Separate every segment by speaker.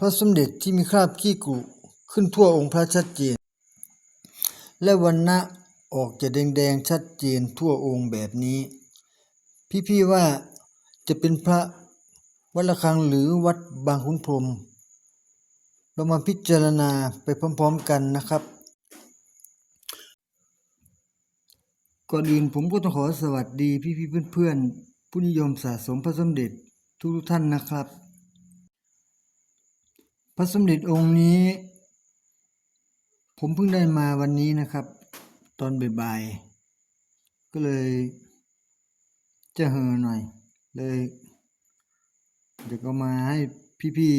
Speaker 1: พระสมเด็จที่มีคราบขี้กรุขึ้นทั่วองค์พระชัดเจน และวันณะออกจะแดงๆชัดเจนทั่วองค์แบบนี้ พี่ๆว่าจะเป็นพระวัดระฆังหรือวัดบางขุนพรมเรามาพิจารณาไปพร้อมๆกันนะครับ ก่อนอื่นผมก็ต้องขอสวัสดีพี่ๆเพื่อนๆ ผู้นิยมสะสมพระสมเด็จทุกท่านนะครับ พระสมเด็จองค์นี้ ผมเพิ่งได้มาวันนี้นะครับ ตอนบ่ายๆก็เลยจะเฮอหน่อย เลยเดี๋ยวก็มาให้พี่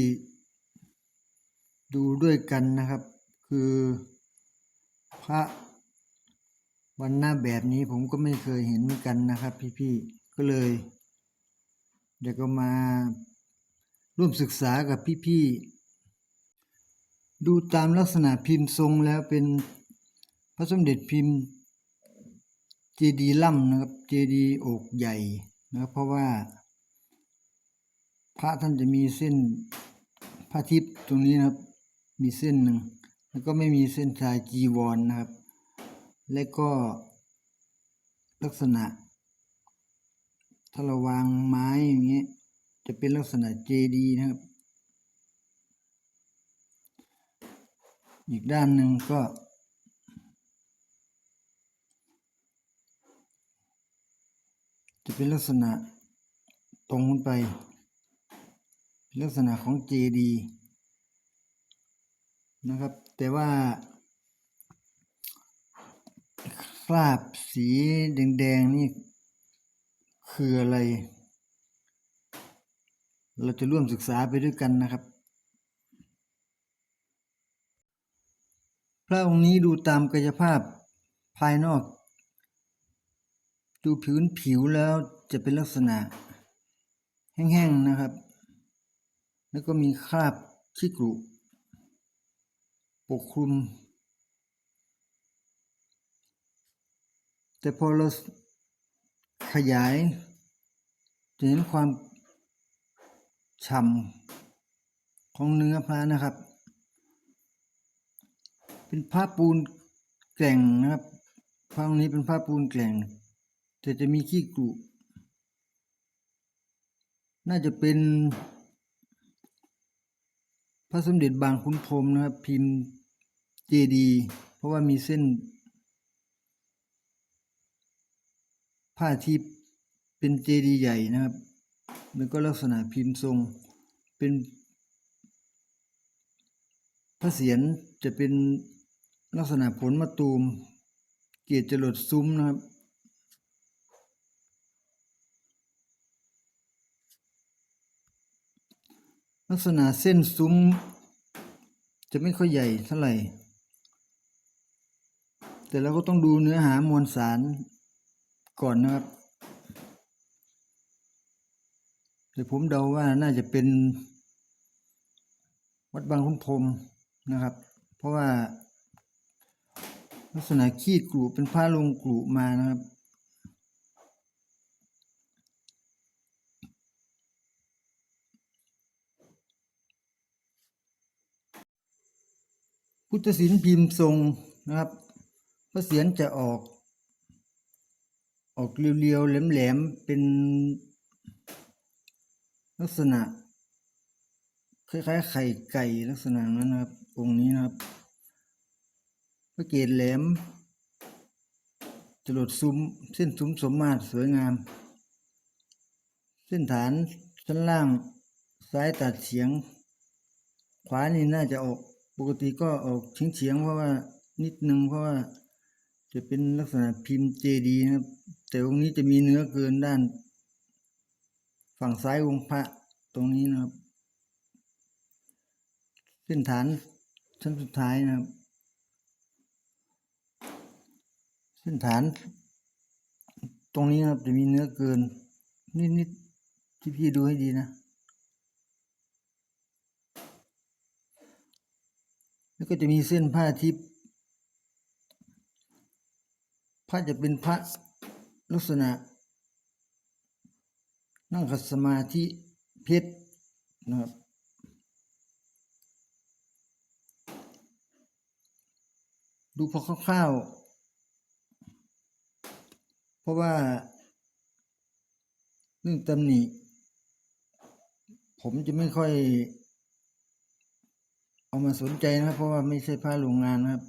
Speaker 1: ๆดูด้วยกันนะครับ คือพระวันหน้าแบบนี้ผมก็ไม่เคยเห็นเหมือนกันนะครับ พี่ๆก็เลย เดี๋ยวก็มาร่วมศึกษากับพี่ๆ ดูตามลักษณะพิมพ์ทรงแล้วเป็นพระสมเด็จพิมพ์เจดีล่ำนะครับเจดีอกใหญ่นะครับเพราะว่า พระท่านจะมีเส้นพระทิพย์ตรงนี้นะครับ มีเส้นหนึ่งแล้วก็ไม่มีเส้นชายจีวรนนะครับ และก็ลักษณะ ถ้าเราวางไม้อย่างเงี้ยจะเป็นลักษณะเจดีนะครับ อีกด้านหนึ่งก็ จะเป็นลักษณะตรงขึ้นไป ลักษณะของเจดีนะครับ แต่ว่า คราบสีแดงๆ นี่ คืออะไร เราจะร่วมศึกษาไปด้วยกันนะครับ พระองค์นี้ดูตามกายภาพภายนอก ดูผิวผิวแล้วจะเป็นลักษณะ แห้งๆนะครับ แล้วก็มีคราบขี้กรุปกคลุม แต่พอเราขยายจะเห็นความฉ่ำของเนื้อพระนะครับ เป็นผ้าปูนแกร่งนะครับผ้าองนี้เป็นผ้าปูนแกร่ง แต่จะมีขี้กรุน่าจะเป็นพระสมเด็จบางขุนพรมนะครับ พิมพ์เจดีเพราะว่ามีเส้น ผ้าที่เป็นเจดีใหญ่นะครับ แล้วก็ลักษณะพิมพ์ทรงเป็นพระเศียรจะเป็น ลักษณะผลมะตูม เกียรติจรดซุ้มนะครับ ลักษณะเส้นซุ้ม จะไม่ค่อยใหญ่เท่าไหร่ แต่เราก็ต้องดูเนื้อหามวลสารก่อนนะครับ แต่ผมเดาว่าน่าจะเป็น วัดบางขุนพรหมนะครับ เพราะว่า ลักษณะขี้กรุเป็นผ้าลงกรุมานะครับ พุทธศิลป์พิมพ์ทรงนะครับพระเศียรจะออก ออกเรียวๆแหลมๆเป็นลักษณะคล้ายๆไข่ไก่ลักษณะนั้นนะครับองค์นี้นะครับ พระเกศแหลมจรดซุ้มเส้นซุ้มสมมาตรสวยงาม เส้นฐานชั้นล่างซ้ายตัดเฉียง ขวานี่น่าจะออกปกติก็ออกเฉียงเฉียงเพราะว่านิดนึงเพราะว่าจะเป็นลักษณะพิมพ์เจดีนะครับ แต่องค์นี้จะมีเนื้อเกินด้าน ฝั่งซ้ายองค์พระตรงนี้นะครับ เส้นฐานชั้นสุดท้ายนะครับ พื้นฐาน ตรงนี้ครับจะมีเนื้อเกิน นิดๆที่พี่ดูให้ดีนะแล้วก็จะมีเส้นผ้าทิพย์ผ้าจะเป็นพระลักษณะ นั่งขัดสมาธิเพชรนะครับดูพอคร่าวๆ ราะว่าเรื่องตำหนิ ผมจะไม่ค่อย เอามาสนใจนะครับ เพราะว่าไม่ใช่ผ้าโรงงานนะครับ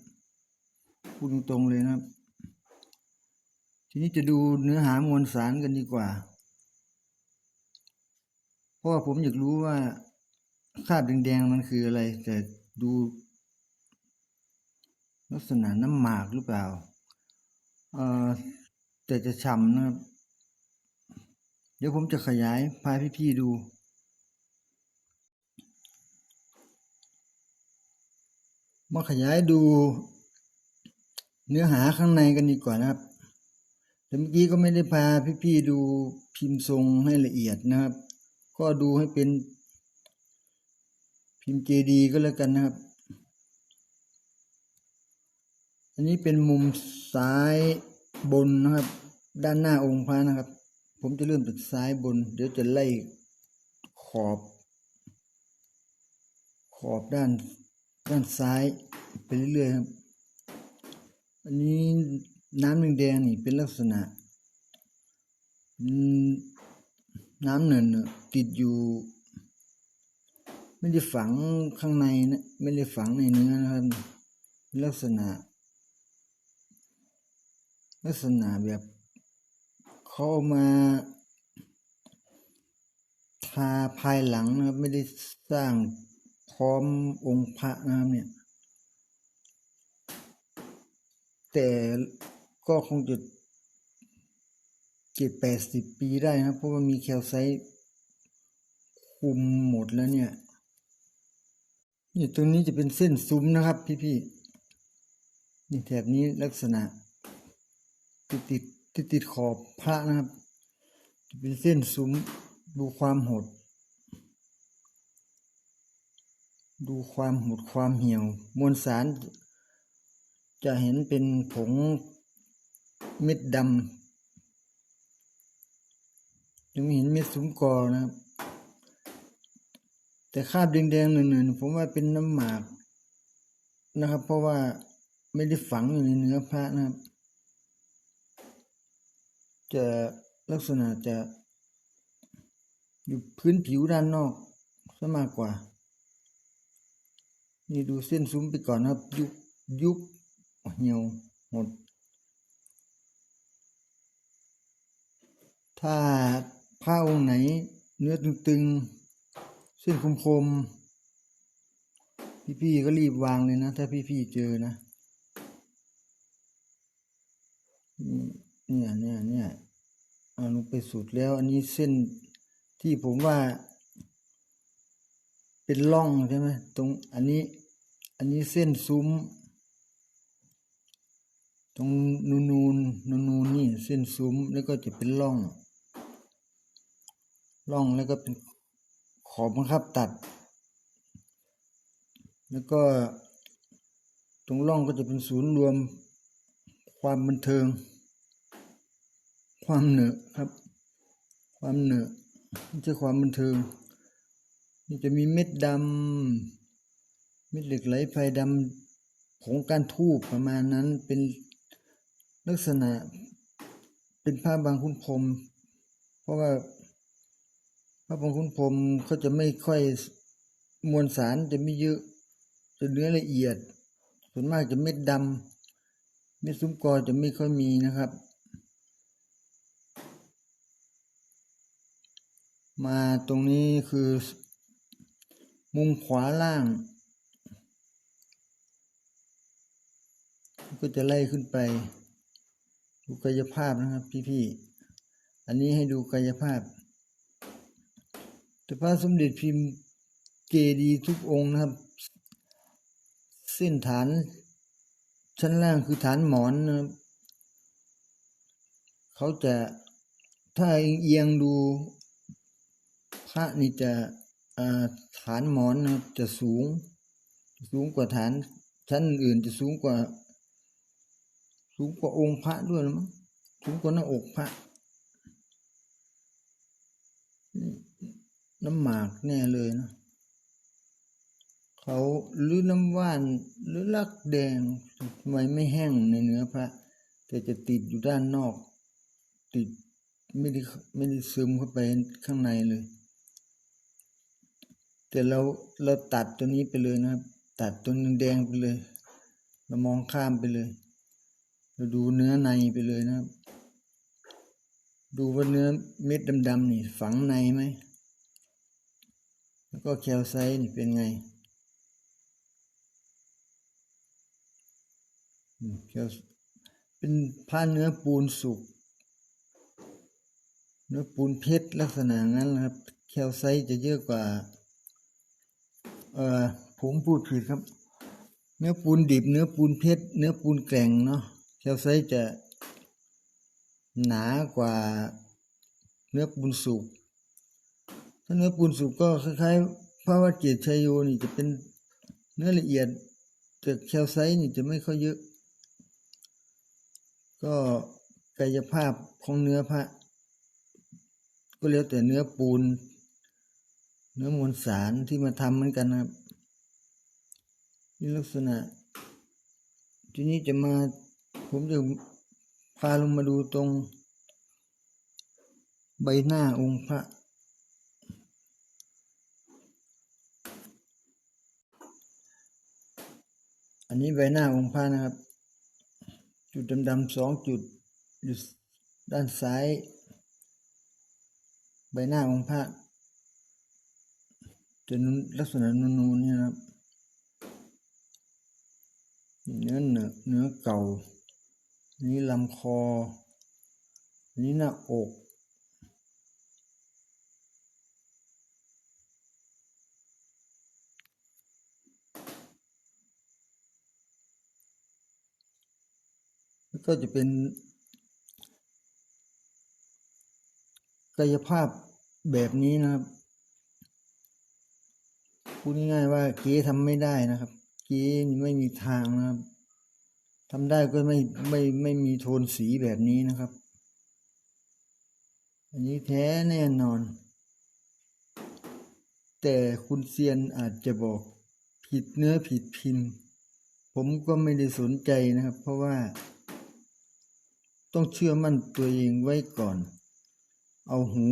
Speaker 1: พูดตรงๆเลยนะครับ ทีนี้จะดูเนื้อหามวลสารกันดีกว่า เพราะว่าผมอยากรู้ว่าคราบแดงๆมันคืออะไร แต่ดูลักษณะน้ำหมากหรือเปล่า เอ่อ แต่จะฉ่ำนะครับ เดี๋ยวผมจะขยายพาพี่ๆดู มาขยายดูเนื้อหาข้างในกันดีกว่านะครับแต่เมื่อกี้ก็ไม่ได้พาพี่ๆดูพิมพ์ทรงให้ละเอียดนะครับ ก็ดูให้เป็นพิมพ์เจดีก็แล้วกันนะครับ อันนี้เป็นมุมซ้าย บนนะครับ ด้านหน้าองค์พระนะครับ ผมจะเริ่มจากซ้ายบน เดี๋ยวจะไล่ขอบ ขอบด้านด้านซ้ายไปเรื่อยๆครับ อันนี้น้ำแดงๆนี่เป็นลักษณะน้ำเนินน่ะติดอยู่ ไม่ได้ฝังข้างในนะไม่ได้ฝังในเนื้อนะครับ ลักษณะ ลักษณะแบบเขาเอามาทาภายหลังนะครับไม่ได้สร้างพร้อมองค์พระนะครับเนี่ย แต่ก็คงจะเจ็ดแปดสิบปีได้นะครับ เพราะว่ามีแคลไซต์คุมหมดแล้วเนี่ยนี่ตรงนี้จะเป็นเส้นซุ้มนะครับพี่ๆนี่แถบนี้ลักษณะ ติดติดติดติดขอบพระนะครับเป็นเส้นซุ้มดูความหด ดูความหดความเหี่ยว มวลสาร จะเห็นเป็นผงเม็ดดำยังไม่เห็นเม็ดซุ้มกอนะครับ แต่คราบแดงๆหนึ่งๆผมว่าเป็นน้ำหมากนะครับ เพราะว่าไม่ได้ฝังอยู่ในเนื้อพระนะครับ จะลักษณะจะอยู่พื้นผิวด้านนอกซะมากกว่า นี่ดูเส้นซุ้มไปก่อนนะครับ ยุบยุบเหี่ยวหมด ถ้าผ้าองค์ไหน เนื้อตึงๆ เส้นคมๆ พี่ๆก็รีบวางเลยนะ ถ้าพี่ๆเจอนะ เนี่ยเนี่ยเนี่ยเอาลงไปสุดแล้ว อันนี้เส้นที่ผมว่า เป็นร่องใช่ไหมตรงอันนี้ อันนี้เส้นซุ้ม ตรงนูนนูนนูนนูนนี่เส้นซุ้มแล้วก็จะเป็นร่องร่องแล้วก็เป็นขอบบังคับตัด แล้วก็ ตรงร่องก็จะเป็นศูนย์รวมความบันเทิง ความเหนอะครับ ความเหนอะไม่ใช่ความบันเทิงนี่จะมีเม็ดดำเม็ดเหล็กไหลไฟดำผงการทูบประมาณนั้นเป็นลักษณะเป็นผ้าบางคุณพรม เพราะว่าผ้าบางคุณพรมเขาจะไม่ค่อยมวลสารจะไม่เยอะจะเนื้อละเอียด ส่วนมากจะเม็ดดำเม็ดซุ้มกอจะไม่ค่อยมีนะครับ มาตรงนี้คือ มุมขวาล่าง ก็จะไล่ขึ้นไป ดูกายภาพนะครับพี่ๆอันนี้ให้ดูกายภาพ แต่พระสมเด็จพิมพ์เจดีทุกองค์นะครับ เส้นฐาน ชั้นล่างคือฐานหมอนนะครับเขาจะถ้าเอียงดู พระนี่จะฐานหมอนนะจะสูง สูงกว่าฐานชั้นอื่นจะสูงกว่า สูงกว่าองค์พระด้วยนะมั้งสูงกว่าหน้าอกพระน้ำหมากแน่เลยนะเขาเขาหรือน้ำว่านหรือลักแดงทำไมไม่แห้งในเนื้อพระ แต่จะติดอยู่ด้านนอก ติดไม่ได้ไม่ได้ซึมเข้าไปข้างในเลย แต่เราเราตัดตัวนี้ไปเลยนะครับ ตัดตัวแดงไปเลย เรามองข้ามไปเลย เราดูเนื้อในไปเลยนะครับ ดูว่าเนื้อเม็ดดำๆนี่ฝังในไหมแล้วก็แคลไซต์นี่เป็นไงแคลเป็นผ้าเนื้อปูนสุก เนื้อปูนเพชรลักษณะนั้นนะครับ แคลไซต์จะเยอะกว่า เอ่อผมพูดผิดครับ เนื้อปูนดิบ เนื้อปูนเพชร เนื้อปูนแกร่งเนาะแคลไซต์จะหนากว่าเนื้อปูนสุก ถ้าเนื้อปูนสุกก็คล้ายๆพระวัดเกียรติชัยโยนี่จะเป็นเนื้อละเอียดแต่แคลไซต์นี่จะไม่ค่อยเยอะ ก็กายภาพของเนื้อพระ ก็แล้วแต่เนื้อปูน เนื้อมวลสารที่มาทำเหมือนกันนะครับนี่ลักษณะ ทีนี้จะมาผมจะพาลงมาดูตรง ใบหน้าองค์พระอันนี้ใบหน้าองค์พระนะครับ จุดดำๆสองจุดอยู่ด้านซ้าย ใบหน้าองค์พระ จะนุ่นลักษณะนูนๆเนี่ยครับเนื้อเนื้อเนื้อเก่า นี้ลำคอ นี้หน้าอกก็จะเป็น กายภาพแบบนี้นะครับ พูดง่ายๆว่าเก๋ทำไม่ได้นะครับ เก๋นี่ไม่มีทางนะครับทำได้ก็ไม่ไม่ไม่มีโทนสีแบบนี้นะครับ อันนี้แท้แน่นอน แต่คุณเซียนอาจจะบอกผิดเนื้อผิดพิมพ์ ผมก็ไม่ได้สนใจนะครับ เพราะว่า ต้องเชื่อมั่นตัวเองไว้ก่อน เอาหู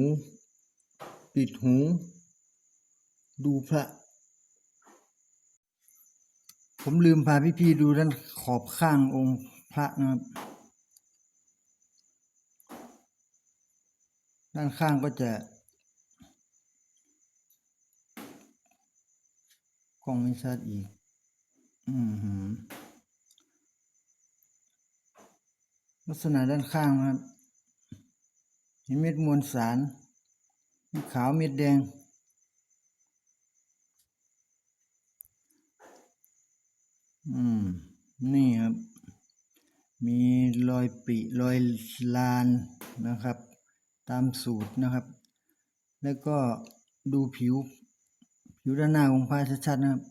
Speaker 1: ปิดหู ดูพระ ผมลืมพาพี่ๆดูด้านขอบข้างองค์พระนะครับ ด้านข้างก็จะกล้องไม่ชัดอีก อืมลักษณะด้านข้างนะครับ เห็นเม็ดมวลสาร เม็ดขาว เม็ดแดง อืม นี่ครับ มีรอยปิรอยลานนะครับ ตามสูตรนะครับ แล้วก็ดูผิว ผิวด้านหน้าของพระชัดๆนะครับ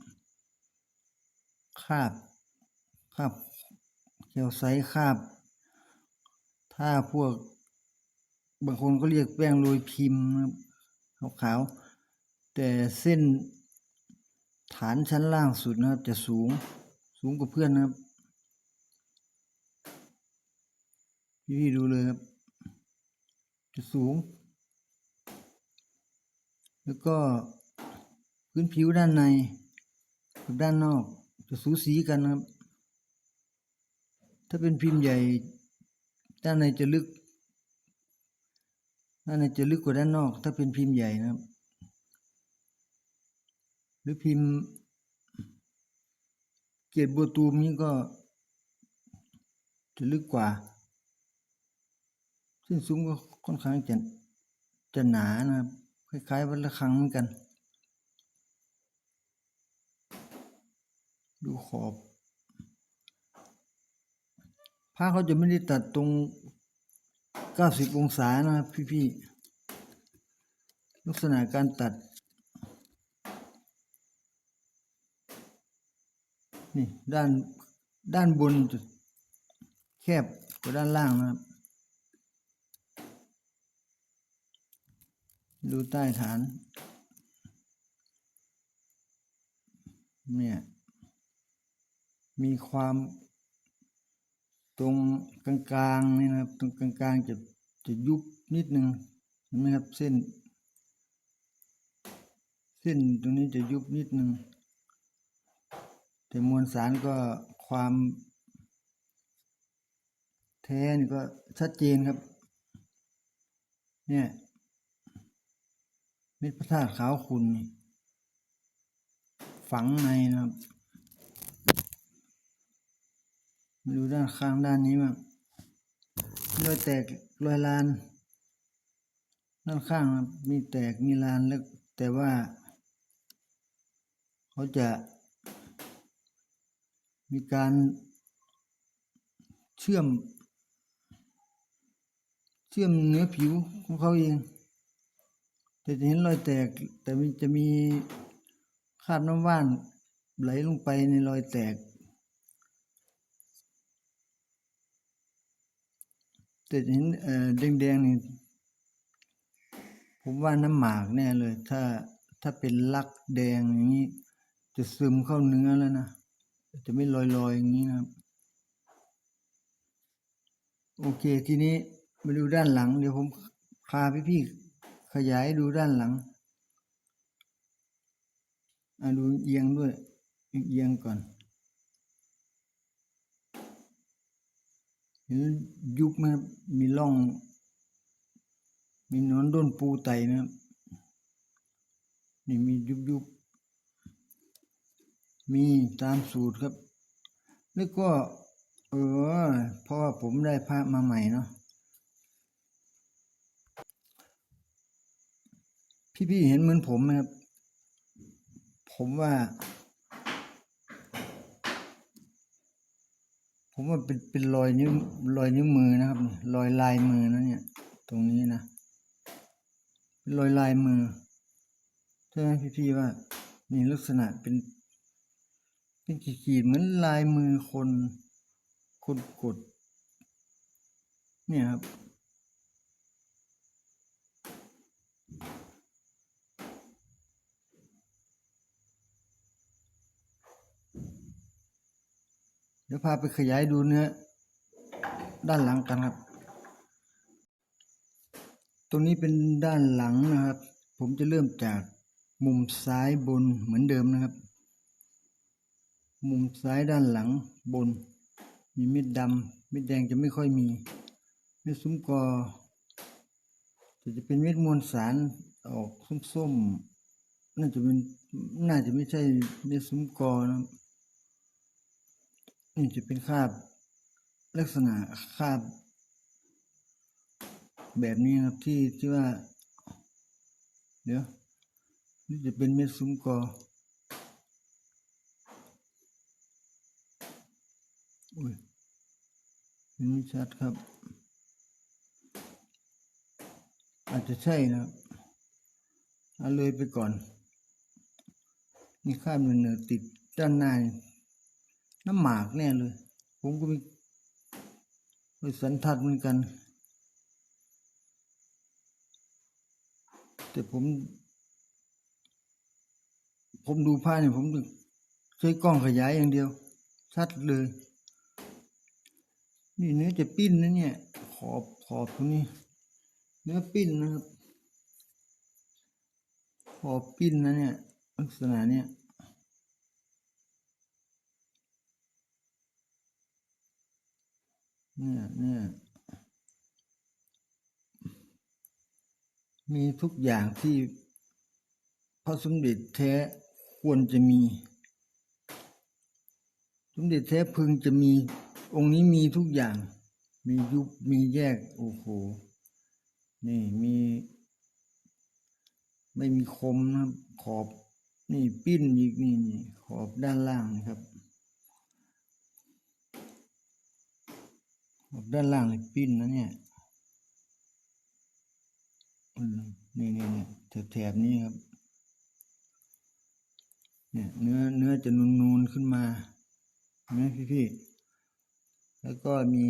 Speaker 1: คาบ คาบเขียวใสคาบ ถ้าพวก บางคนก็เรียกแป้งโรยพิมพ์นะครับขาวๆแต่เส้นฐานชั้นล่างสุดนะครับจะสูง สูงกว่าเพื่อนนะครับ พี่ๆดูเลยครับ จะสูง แล้วก็พื้นผิวด้านในกับด้านนอก จะสูสีกันนะครับ ถ้าเป็นพิมพ์ใหญ่ ด้านในจะลึก ด้านในจะลึกกว่าด้านนอก ถ้าเป็นพิมพ์ใหญ่นะครับ หรือพิมพ์ เกรดบัวตูมนี้ก็จะลึกกว่า ซึ่งสูงก็ค่อนข้างจะจะหนานะครับ คล้ายๆวัดระฆังเหมือนกัน ดูขอบผ้าเขาจะไม่ได้ตัดตรง 90 องศานะครับพี่ๆ ลักษณะการตัด นี่ด้านด้านบนจะแคบกว่าด้านล่างนะครับ ดูใต้ฐาน เนี่ย มีความตรงกลางๆนี่นะครับ ตรงกลางๆจะจะยุบนิดนึงเห็นไหมครับเส้น เส้นตรงนี้จะยุบนิดนึง แต่มวลสารก็ความ แท้นี่ก็ชัดเจนครับ เนี่ยเม็ดพระธาตุขาวขุ่นฝังในนะครับมาดูด้านข้างด้านนี้บ้างรอยแตกรอยลาน ด้านข้างมีแตกมีลานแล้วแต่ว่า เขาจะ มีการเชื่อม เชื่อมเนื้อผิวของเขาเอง แต่จะเห็นรอยแตก แต่มันจะมีคราบน้ำว่านไหลลงไปในรอยแตก แต่จะเห็นแดงๆนี่ผมว่าน้ำหมากแน่เลย ถ้าถ้าเป็นลักแดงอย่างนี้ จะซึมเข้าเนื้อแล้วนะ จะไม่ลอยๆอย่างนี้นะครับ โอเคทีนี้มาดูด้านหลัง เดี๋ยวผมพาพี่ๆขยายดูด้านหลังอะดูเอียงด้วยเอียงก่อนเห็นยุบไหมมีร่อง มีนอนด้นปูไตไหมครับนี่มียุบยุบ มีตามสูตรครับ แล้วก็ เออเพราะว่าผมได้พระมาใหม่เนาะพี่ๆเห็นเหมือนผมไหมครับ ผมว่า ผมว่าเป็นเป็นรอยนิ้วรอยนิ้วมือนะครับรอยลายมือนะเนี่ย ตรงนี้นะรอยลายมือใช่ไหมพี่ๆว่านี่ลักษณะเป็น เป็นขีดๆเหมือนลายมือคนคนกด เนี่ยครับ เดี๋ยวพาไปขยายดูเนื้อ ด้านหลังกันครับ ตรงนี้เป็นด้านหลังนะครับ ผมจะเริ่มจากมุมซ้ายบนเหมือนเดิมนะครับ มุมซ้ายด้านหลังบน มีเม็ดดำเม็ดแดงจะไม่ค่อยมี เม็ดซุ้มกอจะจะเป็นเม็ดมวลสารออกส้มๆน่าจะเป็นน่าจะไม่ใช่เม็ดซุ้มกอนะนี่จะเป็นคราบลักษณะคราบ แบบนี้ครับที่ที่ว่า เดี๋ยวนี่จะเป็นเม็ดซุ้มกอ อุ้ยเห็นไม่ชัดครับ อาจจะใช่นะครับเอาเลยไปก่อน นี่คราบเนื้อติดด้านในน้ำหมากแน่เลย ผมก็มีไปสันทัดเหมือนกัน แต่ผม ผมดูผ้าเนี่ยผมใช้กล้องขยายอย่างเดียว ชัดเลย นี่เนื้อจะปิ้นนะเนี่ย ขอบขอบตรงนี้ เนื้อปิ้นนะครับ ขอบปิ้นนะเนี่ย ลักษณะเนี่ยเนี่ยเนี่ยมีทุกอย่างที่พระสมเด็จแท้ควรจะมี สมเด็จแท้พึงจะมีองค์นี้มีทุกอย่าง มียุบมีแยกโอ้โหนี่มี ไม่มีคมนะครับ ขอบ นี่ปิ้นอีกนี่นี่ขอบด้านล่างนะครับ ขอบด้านล่างเลยปิ้นนะเนี่ยนี่นี่นี่แถบๆนี้ครับ เนี่ย เนื้อเนื้อจะนูนๆขึ้นมา นไหมพี่ๆแล้วก็มี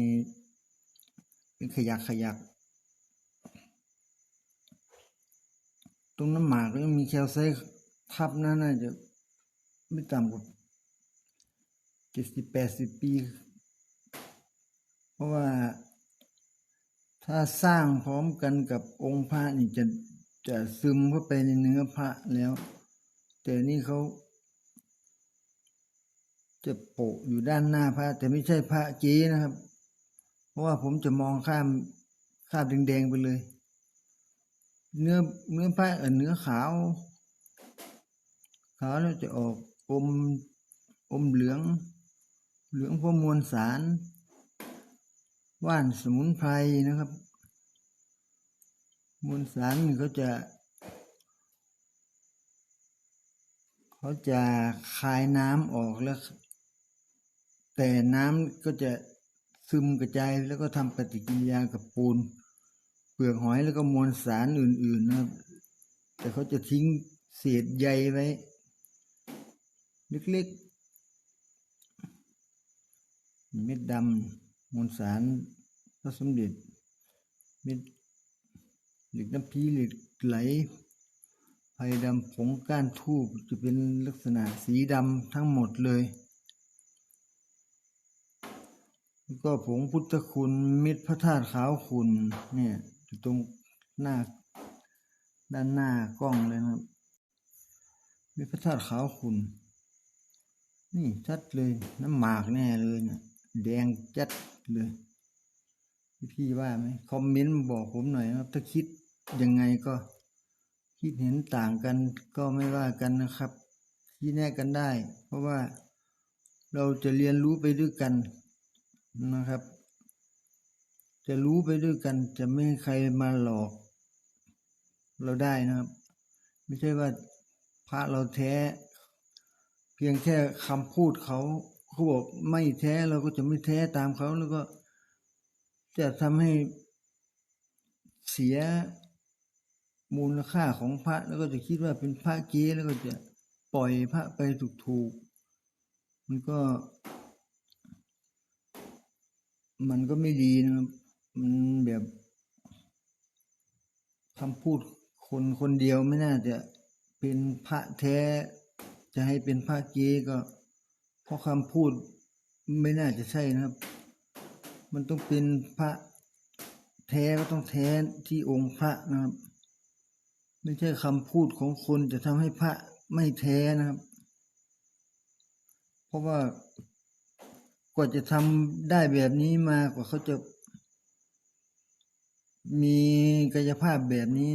Speaker 1: เป็นขยักขยัก ตรงน้ำหมากก็ยังมีแคลไซต์ทับนะน่าจะไม่ต่ำกว่าเจ็ดสิบแปดสิบปี เพราะว่าถ้าสร้างพร้อมกันกับองค์พระนี่จะจะซึมเข้าไปในเนื้อพระแล้ว แต่นี่เขา จะโปะอยู่ด้านหน้าพระ แต่ไม่ใช่พระจ๊นะครับ เพราะว่าผมจะมองข้ามข้ามแดงๆไปเลย เนื้อเนื้อพระเออเนื้อขาว ขาวแล้วจะออกอมอมเหลือง เหลืองพราะมวลสาร ว่านสมุนไพรนะครับ มวลสารนี่เขาจะเขาจะคายน้ำออกแล้ว แต่น้ำก็จะซึมกระจายแล้วก็ทำปฏิกิริยากับปูน เปลือกหอยแล้วก็มวลสารอื่นๆนะครับ แต่เขาจะทิ้งเศษใยไว้ เล็กๆ เม็ดดำมวลสารพระสมเด็จเม็ดเหล็กน้ำพีเหล็กไหลไผ่ดำผงก้านทูบจะเป็นลักษณะสีดำทั้งหมดเลย แล้ว ก็ผงพุทธคุณเม็ดพระธาตุขาวคุณเนี่ยอยู่ตรงหน้าด้านหน้ากล้องเลยนะครับเม็ดพระธาตุขาวคุณ นี่ชัดเลยน้ำหมากแน่เลยเนี่ยแดงจัดเลยพี่พี่ว่าไหมคอมเมนต์บอกผมหน่อยนะครับ ถ้าคิดยังไงก็คิดเห็นต่างกันก็ไม่ว่ากันนะครับที่แน่กันได้ เพราะว่าเราจะเรียนรู้ไปด้วยกัน นะครับ จะรู้ไปด้วยกันจะไม่ให้ใครมาหลอก เราได้นะครับ ไม่ใช่ว่าพระเราแท้ เพียงแค่คำพูดเขาเขาบอกไม่แท้เราก็จะไม่แท้ตามเขาแล้วก็จะทำให้เสียมูลค่าของพระแล้วก็จะคิดว่าเป็นพระเก๊แล้วก็จะปล่อยพระไปถูกๆมันก็ มันก็ไม่ดีนะครับ มันแบบคำพูดคนคนเดียวไม่น่าจะเป็นพระแท้ จะให้เป็นพระเก๊ก็ เพราะคำพูดไม่น่าจะใช่นะครับ มันต้องเป็นพระแท้ก็ต้องแท้ที่องค์พระนะครับ ไม่ใช่คำพูดของคนจะทำให้พระไม่แท้นะครับ เพราะว่า กว่าจะทำได้แบบนี้มากว่าเขาจะ มีกายภาพแบบนี้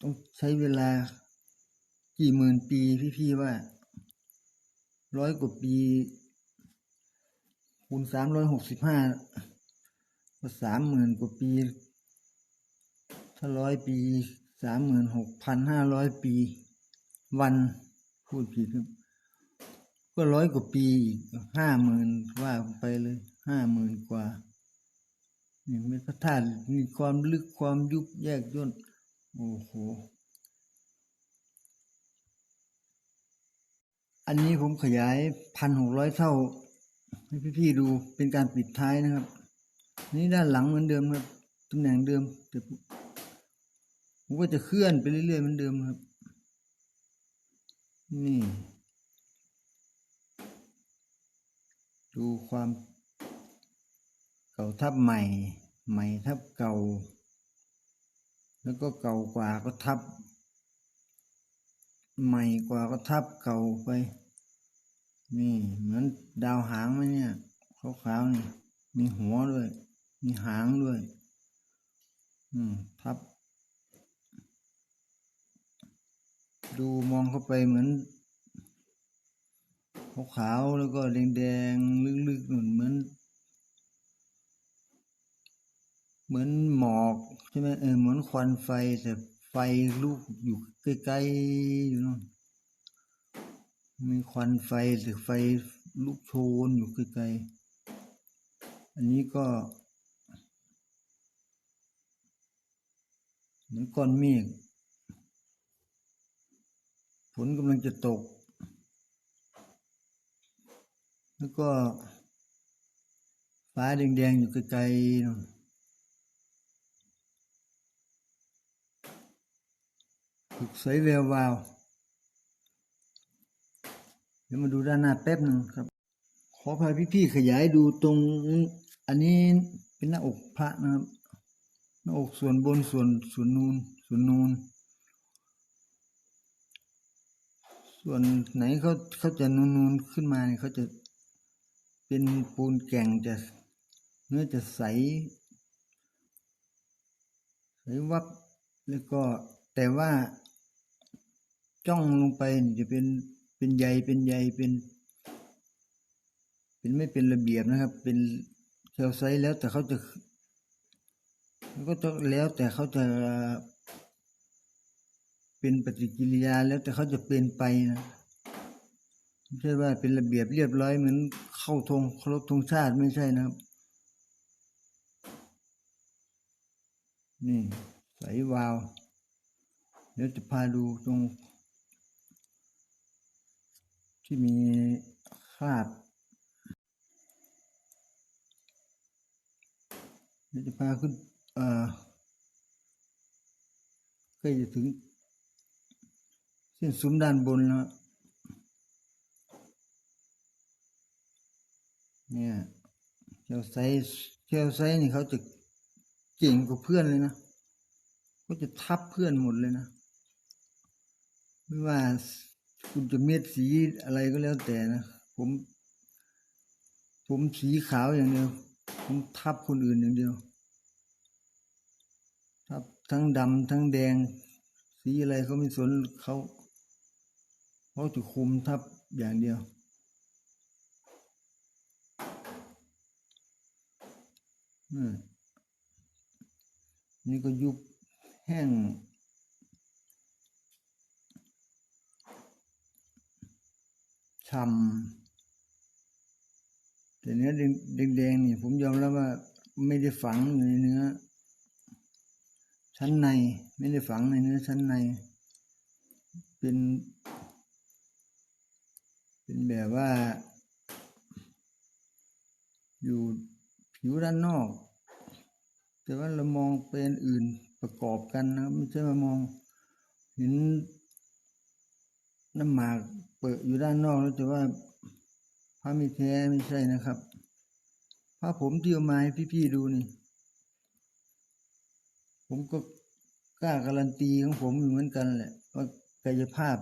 Speaker 1: ต้องใช้เวลากี่หมื่นปีพี่ๆว่า ร้อยกว่าปีคูณสามร้อยหกสิบห้าก็สามหมื่นกว่าปี ถ้าร้อยปีสามหมื่นหกพันห้าร้อยปี วันพูดผิดครับ ก็ร้อยกว่าปีห้าหมื่นว่าไปเลยห้าหมื่นกว่านี่เม็ดพระธาตุมีความลึกความยุบแยกย่นโอ้โห อันนี้ผมขยายพันหกร้อยเท่า ให้พี่ๆดูเป็นการปิดท้ายนะครับ นี่ด้านหลังเหมือนเดิมครับตำแหน่งเดิมแต่ผมก็จะเคลื่อนไปเรื่อยๆเหมือนเดิมครับ นี่ ดูความเก่าทับใหม่ ใหม่ทับเก่า แล้วก็เก่ากว่าก็ทับ ใหม่กว่าก็ทับเก่าไป นี่เหมือนดาวหางไหมเนี่ยขาวๆนี่ มีหัวด้วย มีหางด้วย อืมทับ ดูมองเข้าไปเหมือน ขาวๆแล้วก็แดงๆลึกๆหนุนเหมือน เหมือนหมอกใช่ไหมเออเหมือนควันไฟแต่ไฟลุกอยู่ใกล้ๆอยู่นู่นมีควันไฟแต่ไฟลุกโชนอยู่ไกลๆอันนี้ก็เหมือนก้อนเมฆฝนกำลังจะตก แล้วก็ฟ้าแดงๆอยู่ไกลๆนู่นถูกใสแวววาว เดี๋ยวมาดูด้านหน้าแป๊บหนึ่งครับ ขอพาพี่ๆขยายดูตรง อันนี้เป็นหน้าอกพระนะครับ หน้าอกส่วนบนส่วนส่วนนูนส่วนนูน ส่วนไหนเขาเขาจะนูนๆขึ้นมาเนี่ยเขาจะ เป็นปูนแก่งจะเนื้อจะใส ใสวับแล้วก็แต่ว่าจ้องลงไปจะเป็นเป็นใยเป็นใยเป็น เป็นไม่เป็นระเบียบนะครับ เป็นแคลไซต์แล้วแต่เขาจะก็จะแล้วแต่เขาจะเป็นปฏิกิริยาแล้วแต่เขาจะเป็นไปนะ ไม่ใช่ว่าเป็นระเบียบเรียบร้อยเหมือนเข้าธงเคารพธงชาติไม่ใช่นะครับ นี่ใส่วาว เดี๋ยวจะพาดูตรง ที่มีคราบเดี๋ยวจะพาขึ้นเอ่อใกล้จะถึงเส้นซุ้มด้านบนแล้ว เนี่ยเชลไซส์เชลไซส์นี่เขาจะเก่งกว่าเพื่อนเลยนะเขาจะทับเพื่อนหมดเลยนะ ไม่ว่าคุณจะเม็ดสีอะไรก็แล้วแต่นะ ผม ผมสีขาวอย่างเดียว ผมทับคนอื่นอย่างเดียว ทับทั้งดำทั้งแดง สีอะไรเขาไม่สนเขาเขาจะคุมทับอย่างเดียว อืม นี่ก็ยุบแห้ง ช่ำแต่เนื้อแดงๆนี่ผมยอมรับว่าไม่ได้ฝังในเนื้อ ชั้นใน ไม่ได้ฝังในเนื้อชั้นใน เป็น เป็นแบบว่า อยู่ผิวด้านนอก แต่ว่าเรามองเป็นอื่นประกอบกันนะครับไม่ใช่มามองเห็นน้ำหมากเปิดอยู่ด้านนอกแล้วแต่ว่าพระมีแท้ไม่ใช่นะครับพระผมที่เอามาให้พี่ๆดูนี่ ผมก็กล้าการันตีของผมอยู่เหมือนกันแหละว่ากายภาพ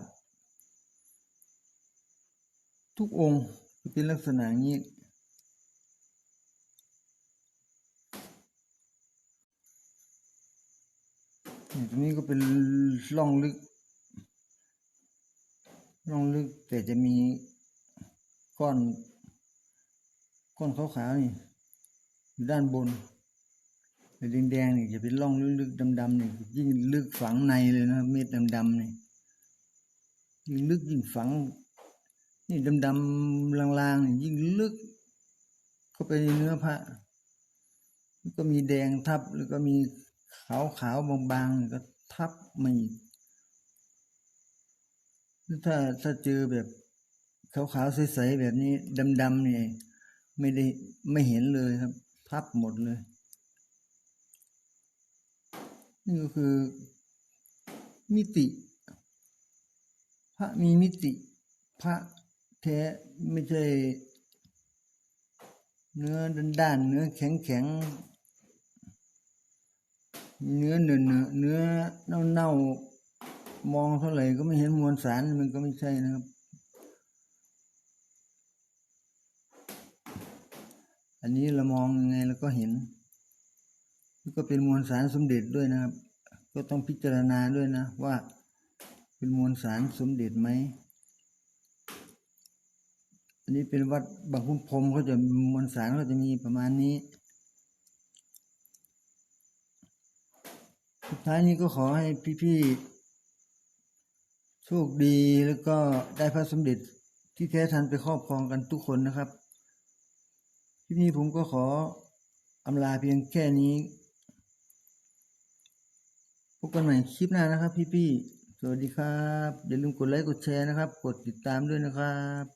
Speaker 1: ทุกองค์เป็นลักษณะนี้ ตรงนี้ก็เป็นร่องลึก ร่องลึกแต่จะมีก้อน ก้อนขาวๆนี่อยู่ด้านบนแต่แดงๆนี่จะเป็นร่องลึกๆดำๆนี่ยิ่งลึกฝังในเลยนะเม็ดดำๆนี่ยิ่งลึกยิ่งฝัง นี่ดำๆลางๆนี่ยิ่งลึกเข้าไปในเนื้อพระแล้วก็มีแดงทับแล้วก็มี ขาวขาวบางๆก็ทับมีถ้าถ้าเจอแบบขาวขาวใสๆแบบนี้ดำๆนี่ไม่ได้ไม่เห็นเลยครับ ทับหมดเลย นี่ก็คือ มิติ พระมีมิติ พระแท้ไม่ใช่เนื้อด้านๆเนื้อแข็งๆ เนื้อเนื้อเนื้อเนื้อเน่าเน่ามองเท่าไหร่ก็ไม่เห็นมวลสารมันก็ไม่ใช่นะครับ อันนี้เรามองยังไงเราก็เห็นก็เป็นมวลสารสมเด็จด้วยนะครับ ก็ต้องพิจารณาด้วยนะว่าเป็นมวลสารสมเด็จไหมอันนี้เป็นวัดบางคุ้มพรมเขาจะมวลสารเขาจะมีประมาณนี้ สุดท้ายนี้ก็ขอให้พี่ๆโชคดีแล้วก็ได้พระสมเด็จที่แท้ทันไปครอบครองกันทุกคนนะครับคลิปนี้ผมก็ขออำลาเพียงแค่นี้พบกันใหม่คลิปหน้านะครับ พี่ๆสวัสดีครับอย่าลืมกดไลค์กดแชร์นะครับ กดติดตามด้วยนะครับ